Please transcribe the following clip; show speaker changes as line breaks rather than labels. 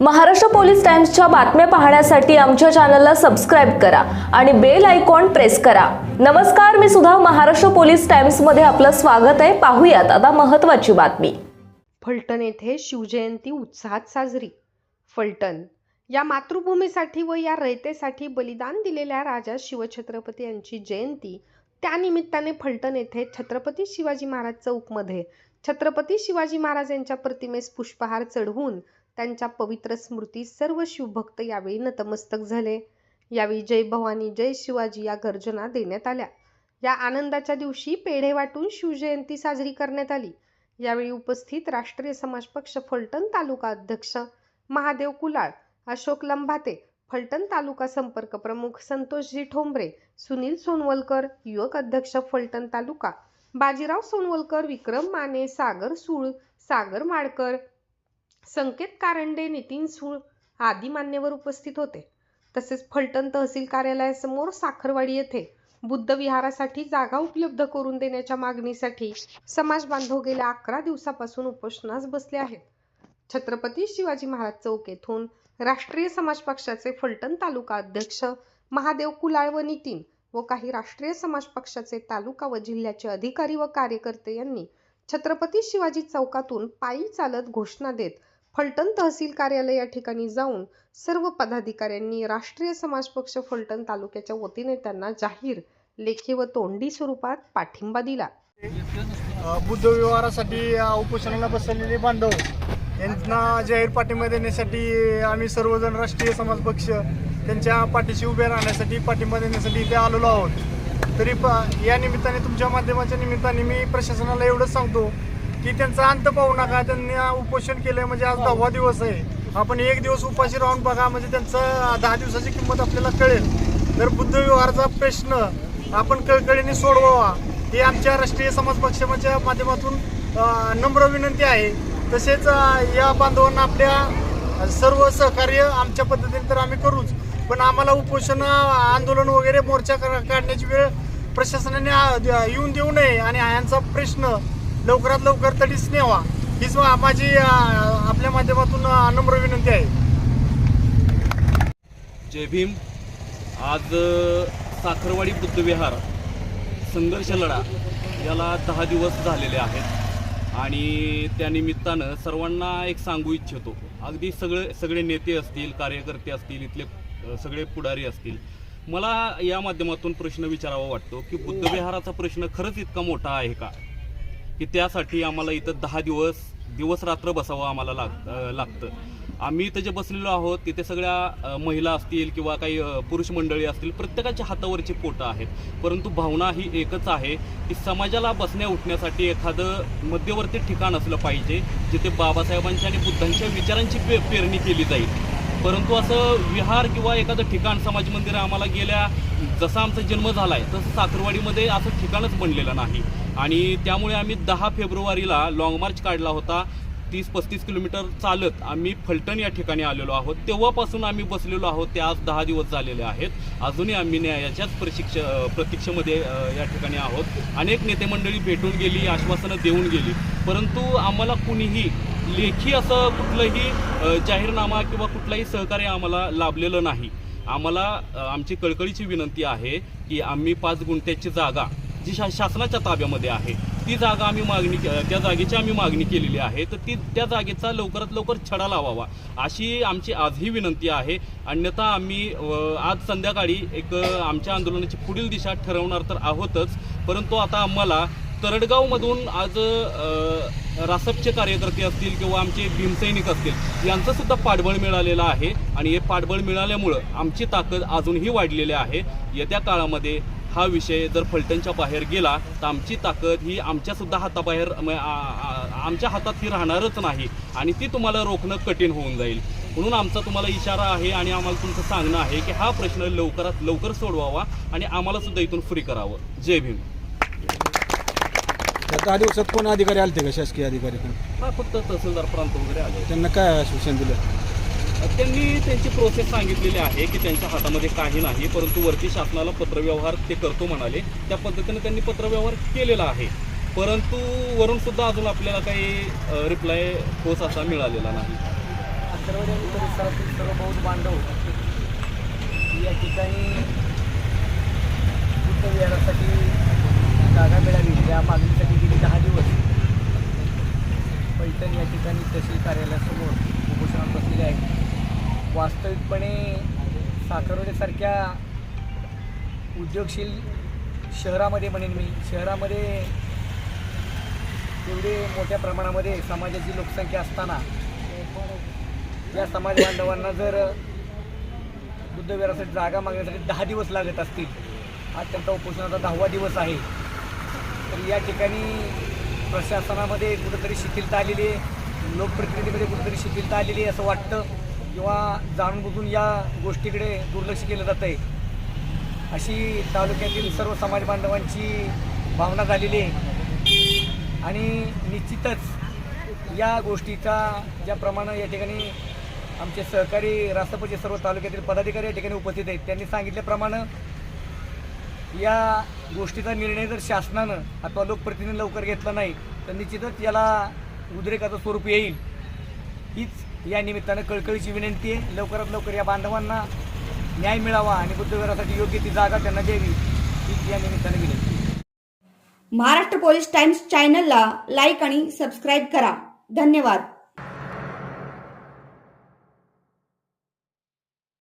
Maharashtra police टाइम्सच्या बातम्या पाहण्यासाठी आमच्या चॅनलला सबस्क्राईब करा आणि बेल आयकॉन प्रेस करा. नमस्कार मी सुद्धा महाराष्ट्र पोलीस टाइम्समध्ये आपलं स्वागत आहे. पाहूयात आता महत्त्वाची बातमी.
फलटण येथे शिवजयंती उत्साहात साजरी. फलटण या मातृभूमीसाठी व या रयतेसाठी बलिदान दिलेल्या राजा शिवछत्रपती यांची जयंती त्यानिमित्ताने फलटण येथे छत्रपती शिवाजी महाराज चौकमध्ये छत्रपती शिवाजी महाराज यांच्या प्रतिमेस पुष्पहार चढवून त्यांच्या पवित्र स्मृती सर्व शिवभक्त यावेळी नतमस्तक झाले. यावेळी जय भवानी जय शिवाजी या गर्जना देण्यात आल्या. या आनंदाच्या दिवशी पेढे वाटून शिवजयंती साजरी करण्यात आली. यावेळी उपस्थित राष्ट्रीय समाज पक्ष फलटण तालुका अध्यक्ष महादेव कुलाळ अशोक लंभाते फलटण तालुका संपर्क प्रमुख संतोषजी ठोंबरे सुनील सोनवलकर युवक अध्यक्ष फलटण तालुका बाजीराव सोनवलकर विक्रम माने सागर सूळ सागर माडकर संकेत कारंडे नितीन सूळ आदी मान्यवर उपस्थित होते. तसेच फलटण तहसील कार्यालयासमोर साखरवाडी येथे बुद्ध विहारासाठी जागा उपलब्ध करून देण्याच्या मागणीसाठी समाज बांधव गेल्या अकरा दिवसापासून उपोषणास बसले आहेत. छत्रपती शिवाजी महाराज चौक येथून राष्ट्रीय समाज पक्षाचे फलटण तालुका अध्यक्ष महादेव कुलाळ व नितीन व काही राष्ट्रीय समाज पक्षाचे तालुका व जिल्ह्याचे अधिकारी व कार्यकर्ते यांनी छत्रपती शिवाजी चौकातून पायी चालत घोषणा देत फलटण तहसील कार्यालय या ठिकाणी जाऊन सर्व पदाधिकाऱ्यांनी राष्ट्रीय समाज पक्ष फलटण तालुक्याच्या वतीने त्यांना जाहीर लेखी व तोंडी स्वरूपात पाठिंबा दिला.
बुद्ध व्यवहारासाठी उपोषणाला बसलेले बांधव यांना जाहीर पाठिंबा देण्यासाठी आम्ही सर्वजण राष्ट्रीय समाज पक्ष त्यांच्या पाठीशी उभे राहण्यासाठी पाठिंबा देण्यासाठी इथे आलेलो आहोत. तरी प या निमित्ताने तुमच्या माध्यमाच्या निमित्ताने मी प्रशासनाला एवढंच सांगतो की त्यांचा अंत पाहू नका. त्यांनी उपोषण केलंय म्हणजे आज दहावा दिवस आहे. आपण एक दिवस उपाशी राहून बघा म्हणजे त्यांचं दहा दिवसाची किंमत आपल्याला कळेल. तर बुद्ध व्यवहाराचा प्रश्न आपण कळकळीने सोडवावा. हे आमच्या राष्ट्रीय समाज पक्षाच्या माध्यमातून नम्र विनंती आहे. तसेच या बांधवांना आपल्या सर्व सहकार्य आमच्या पद्धतीने तर आम्ही करूच. पण आम्हाला उपोषण आंदोलन वगैरे मोर्चा कर- काढण्याची वेळ प्रशासनाने येऊन देऊ नये. आणि यांचा प्रश्न लवकरात लवकर तडीस न्यावा. हीच माझी आपल्या माध्यमातून अनम्र नम्र विनंती आहे.
जय भीम. आज साखरवाडी बुद्धविहार संघर्ष लढा याला दहा दिवस झालेले आहेत. आणि त्यानिमित्तानं सर्वांना एक सांगू इच्छितो. अगदी सगळे सगळे नेते असतील कार्यकर्ते असतील इथले सगळे पुढारी असतील. मला या माध्यमातून प्रश्न विचारावा वाटतो की बुद्धविहाराचा प्रश्न खरंच इतका मोठा आहे का? की त्यासाठी आम्हाला इथं दहा दिवस दिवस रात्र बसावं आम्हाला लाग लागतं. आम्ही इथं जे बसलेलो आहोत तिथे सगळ्या महिला असतील किंवा काही पुरुष मंडळी असतील प्रत्येकाच्या हातावरची पोटं आहेत. परंतु भावना ही एकच आहे की समाजाला बसण्या उठण्यासाठी एखादं मध्यवर्ती ठिकाण असलं पाहिजे जिथे बाबासाहेबांच्या आणि बुद्धांच्या विचारांची पे पेरणी केली जाईल. परंतु असं विहार किंवा एखादं ठिकाण समाज मंदिर आम्हाला गेल्या जसा आमचा जन्म झाला आहे तसं साखरवाडीमध्ये असं ठिकाणच बनलेलं नाही. आणि त्यामुळे आम्ही दहा फेब्रुवारीला लाँग मार्च काढला होता. तीस पस्तीस किलोमीटर चालत आम्ही फलटण या ठिकाणी आलेलो आहोत. तेव्हापासून आम्ही बसलेलो आहोत. ते आज दहा दिवस झालेले आहेत. अजूनही आम्ही न्यायाच्याच प्रशिक्ष प्रतीक्षेमध्ये या ठिकाणी आहोत. अनेक नेते मंडळी भेटून गेली आश्वासनं देऊन गेली. परंतु आम्हाला कुणीही लेखी असं कुठलंही जाहीरनामा किंवा कुठलाही सहकार्य आम्हाला लाभलेलं नाही. आम्हाला आमची कळकळीची विनंती आहे की आम्ही पाच गुंठ्याची जागा जी शा शासनाच्या ताब्यामध्ये आहे ती जागा आम्ही मागणी के- त्या जागेची आम्ही मागणी केलेली आहे तर ती त्या जागेचा लवकरात लवकर छडा लावावा अशी आमची आजही विनंती आहे. अन्यथा आम्ही आज संध्याकाळी एक आमच्या आंदोलनाची पुढील दिशा ठरवणार तर आहोतच परंतु आता आम्हाला तरडगावमधून आज रासपचे कार्यकर्ते असतील किंवा आमचे भीमसैनिक असतील यांचं सुद्धा पाठबळ मिळालेलं आहे. आणि हे पाठबळ मिळाल्यामुळं आमची ताकद अजूनही वाढलेली आहे. येत्या काळामध्ये हा विषय जर फलटणच्या बाहेर गेला तर आमची ताकद ही आमच्यासुद्धा हाताबाहेर म- आमच्या हातात ही राहणारच नाही. आणि ती तुम्हाला रोखणं कठीण होऊन जाईल. म्हणून आमचा तुम्हाला इशारा आहे आणि आम्हाला तुमचं सांगणं आहे की हा प्रश्न लवकरात लवकर सोडवावा आणि आम्हालासुद्धा इथून फ्री करावं. जय भीम.
दहा दिवसात कोण अधिकारी आलते का? शासकीय अधिकारी कोण?
हा फक्त तहसीलदार प्रांत वगैरे आले.
त्यांना काय सूचना दिलं?
त्यांनी त्यांची प्रोसेस सांगितलेली आहे की त्यांच्या हातामध्ये काही नाही परंतु वरती शासनाला पत्रव्यवहार ते करतो म्हणाले. त्या पद्धतीने त्यांनी पत्रव्यवहार केलेला आहे. परंतु वरून सुद्धा अजून आपल्याला काही रिप्लाय ठोस असा मिळालेला नाही.
परिसरातील सर्व बौद्ध बांधव या ठिकाणी बुद्ध विहारासाठी जागा मिळावी या मागणीसाठी पैठण या ठिकाणी तहसील कार्यालयासमोर उपोषणात बसलेले आहेत. वास्तविकपणे साखरवडेसारख्या उद्योगशील शहरामध्ये म्हणेन मी शहरामध्ये एवढे मोठ्या प्रमाणामध्ये समाजाची लोकसंख्या असताना या समाज बांधवांना जर बुद्ध जागा मागण्यासाठी दहा दिवस लागत असतील आज त्यांचा उपोषणाचा दहावा दिवस आहे तर या ठिकाणी प्रशासनामध्ये कुठंतरी शिथिलता आलेली आहे. लोकप्रतिनिधीमध्ये कुठंतरी शिथिलता आलेली आहे असं वाटतं. किंवा जाणूनबुजून या गोष्टीकडे दुर्लक्ष केलं जात आहे. अशी तालुक्यातील सर्व समाज बांधवांची भावना झालेली आहे. आणि निश्चितच या गोष्टीचा ज्याप्रमाणे या ठिकाणी आमचे सहकारी राष्ट्रपती सर्व तालुक्यातील पदाधिकारी या ठिकाणी उपस्थित आहेत. त्यांनी सांगितल्याप्रमाणे या गोष्टीचा निर्णय जर शासनानं अथवा लोकप्रतिनिधी लवकर घेतला नाही तर निश्चितच याला उद्रेकाचं स्वरूप येईल. हीच या निमित्तानं कळकळीची विनंती आहे. लवकरात लवकर या बांधवांना न्याय मिळावा आणि बुद्धविहारासाठी योग्य ती जागा त्यांना द्यावी हीच या निमित्तानं विनंती
महाराष्ट्र पोलीस टाइम्स चॅनलला लाईक आणि सबस्क्राईब करा. धन्यवाद.